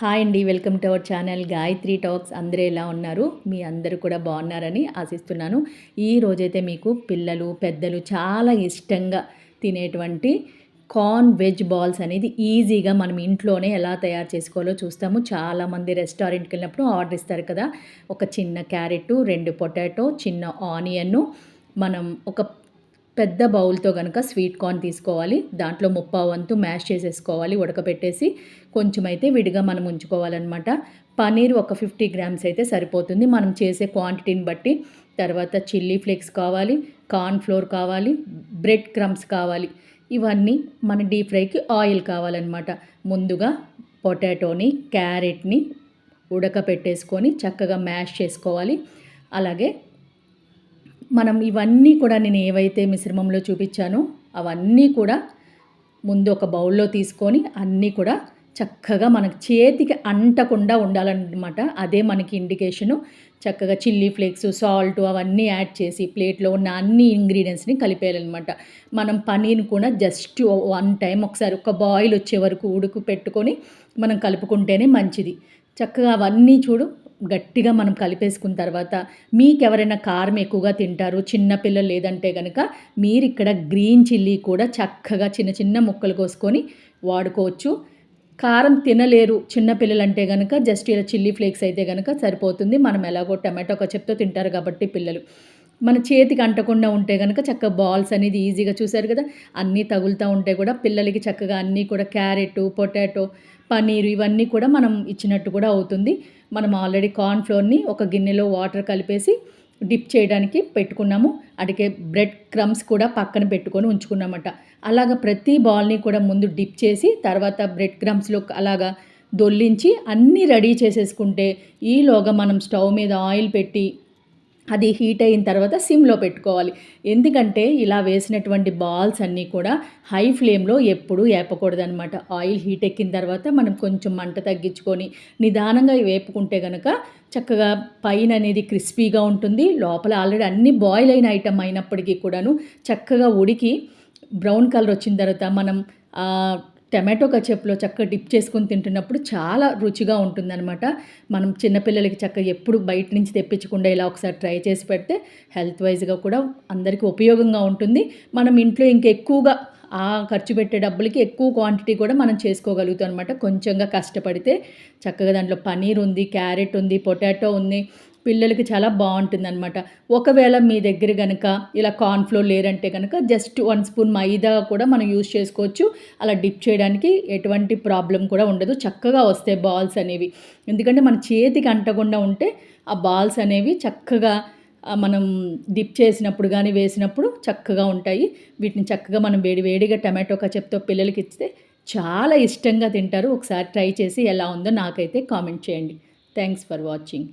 Hi అండి welcome to our channel Gayatri talks అందరూ ఎలా ఉన్నారు? మీ అందరూ కూడా బాగున్నారని ఆశిస్తున్నాను. ఈ రోజైతే మీకు పిల్లలు పెద్దలు చాలా ఇష్టంగా తినేటువంటి కార్న్ వెజ్ బాల్స్ అనేది ఈజీగా మనం ఇంట్లోనే ఎలా తయారు చేసుకోవాలో చూస్తాము. చాలామంది రెస్టారెంట్కి వెళ్ళినప్పుడు ఆర్డర్ ఇస్తారు కదా. ఒక చిన్న క్యారెట్ రెండు పొటాటో చిన్న ఆనియన్ మనం ఒక పెద్ద బౌల్తో కనుక స్వీట్ కార్న్ తీసుకోవాలి. దాంట్లో ముప్పా వంతు మ్యాష్ చేసేసుకోవాలి. ఉడకపెట్టేసి కొంచెం అయితే విడిగా మనం ఉంచుకోవాలన్నమాట. పనీర్ ఒక ఫిఫ్టీ గ్రామ్స్ అయితే సరిపోతుంది. మనం చేసే క్వాంటిటీని బట్టి తర్వాత చిల్లీ ఫ్లేక్స్ కావాలి కార్న్ ఫ్లోర్ కావాలి బ్రెడ్ క్రమ్స్ కావాలి. ఇవన్నీ మన డీప్ ఫ్రైకి ఆయిల్ కావాలన్నమాట. ముందుగా పొటాటోని క్యారెట్ని ఉడకపెట్టేసుకొని చక్కగా మ్యాష్ చేసుకోవాలి. అలాగే మనం ఇవన్నీ కూడా నేను ఏవైతే మిశ్రమంలో చూపించానో అవన్నీ కూడా ముందు ఒక బౌల్లో తీసుకొని అన్నీ కూడా చక్కగా మనకు చేతికి అంటకుండా ఉండాలన్నమాట. అదే మనకి ఇండికేషను. చక్కగా చిల్లీ ఫ్లేక్స్ సాల్ట్ అవన్నీ యాడ్ చేసి ప్లేట్లో ఉన్న అన్ని ఇంగ్రీడియంట్స్ని కలిపేయాలన్నమాట. మనం పనీర్ని కూడా జస్ట్ వన్ టైం ఒకసారి ఒక బాయిల్ వచ్చే వరకు ఉడుకు పెట్టుకొని మనం కలుపుకుంటేనే మంచిది. చక్కగా అవన్నీ చూడు గట్టిగా మనం కలిపేసుకున్న తర్వాత మీకు ఎవరైనా కారం ఎక్కువగా తింటారు చిన్నపిల్లలు లేదంటే కనుక మీరు ఇక్కడ గ్రీన్ చిల్లీ కూడా చక్కగా చిన్న చిన్న ముక్కలు కోసుకొని వాడుకోవచ్చు. కారం తినలేరు చిన్నపిల్లలు అంటే కనుక జస్ట్ ఇలా చిల్లీ ఫ్లేక్స్ అయితే కనుక సరిపోతుంది. మనం ఎలాగో టమాటో చెప్తో తింటారు కాబట్టి పిల్లలు. మన చేతికి అంటకుండా ఉంటే కనుక చక్కగా బాల్స్ అనేది ఈజీగా చూశారు కదా అన్నీ తగులుతూ ఉంటే కూడా పిల్లలకి చక్కగా అన్నీ కూడా క్యారెట్ పొటాటో పన్నీరు ఇవన్నీ కూడా మనం ఇచ్చినట్టు కూడా అవుతుంది. మనం ఆల్రెడీ కార్న్ ఫ్లోర్ని ఒక గిన్నెలో వాటర్ కలిపేసి డిప్ చేయడానికి పెట్టుకున్నాము. అడిగే బ్రెడ్ క్రమ్స్ కూడా పక్కన పెట్టుకొని ఉంచుకున్నామట. అలాగ ప్రతి బాల్ని కూడా ముందు డిప్ చేసి తర్వాత బ్రెడ్ క్రమ్స్లో అలాగా దొల్లించి అన్నీ రెడీ చేసేసుకుంటే ఈలోగా మనం స్టవ్ మీద ఆయిల్ పెట్టి అది హీట్ అయిన తర్వాత సిమ్లో పెట్టుకోవాలి. ఎందుకంటే ఇలా వేసినటువంటి బాల్స్ అన్నీ కూడా హై ఫ్లేమ్లో ఎప్పుడూ వేపకూడదు అనమాట ఆయిల్ హీట్ ఎక్కిన తర్వాత మనం కొంచెం మంట తగ్గించుకొని నిదానంగా వేపుకుంటే కనుక చక్కగా పైన అనేది క్రిస్పీగా ఉంటుంది. లోపల ఆల్రెడీ అన్ని బాయిల్ అయిన ఐటమ్ అయినప్పటికీ కూడాను చక్కగా ఉడికి బ్రౌన్ కలర్ వచ్చిన తర్వాత మనం టమాటో కచప్లో చక్కగా డిప్ చేసుకొని తింటున్నప్పుడు చాలా రుచిగా ఉంటుందన్నమాట. మనం చిన్నపిల్లలకి చక్కగా ఎప్పుడు బయట నుంచి తెప్పించకుండా ఇలా ఒకసారి ట్రై చేసి పెడితే హెల్త్ వైజ్గా కూడా అందరికీ ఉపయోగంగా ఉంటుంది. మనం ఇంట్లో ఇంకెక్కువగా ఆ ఖర్చు పెట్టే డబ్బులకి ఎక్కువ క్వాంటిటీ కూడా మనం చేసుకోగలుగుతాం అనమాట కొంచెంగా కష్టపడితే చక్కగా దాంట్లో పనీర్ ఉంది క్యారెట్ ఉంది పొటాటో ఉంది పిల్లలకి చాలా బాగుంటుందన్నమాట. ఒకవేళ మీ దగ్గర కనుక ఇలా కార్న్ఫ్లోర్ లేరంటే కనుక జస్ట్ వన్ స్పూన్ మైదా కూడా మనం యూస్ చేసుకోవచ్చు. అలా డిప్ చేయడానికి ఎటువంటి ప్రాబ్లం కూడా ఉండదు. చక్కగా వస్తాయి బాల్స్ అనేవి. ఎందుకంటే మన చేతికి అంటకుండా ఉంటే ఆ బాల్స్ అనేవి చక్కగా మనం డిప్ చేసినప్పుడు కానీ వేసినప్పుడు చక్కగా ఉంటాయి. వీటిని చక్కగా మనం వేడి వేడిగా టమాటో కచప్తో పిల్లలకి ఇస్తే చాలా ఇష్టంగా తింటారు. ఒకసారి ట్రై చేసి ఎలా ఉందో నాకైతే కామెంట్ చేయండి. Thanks for watching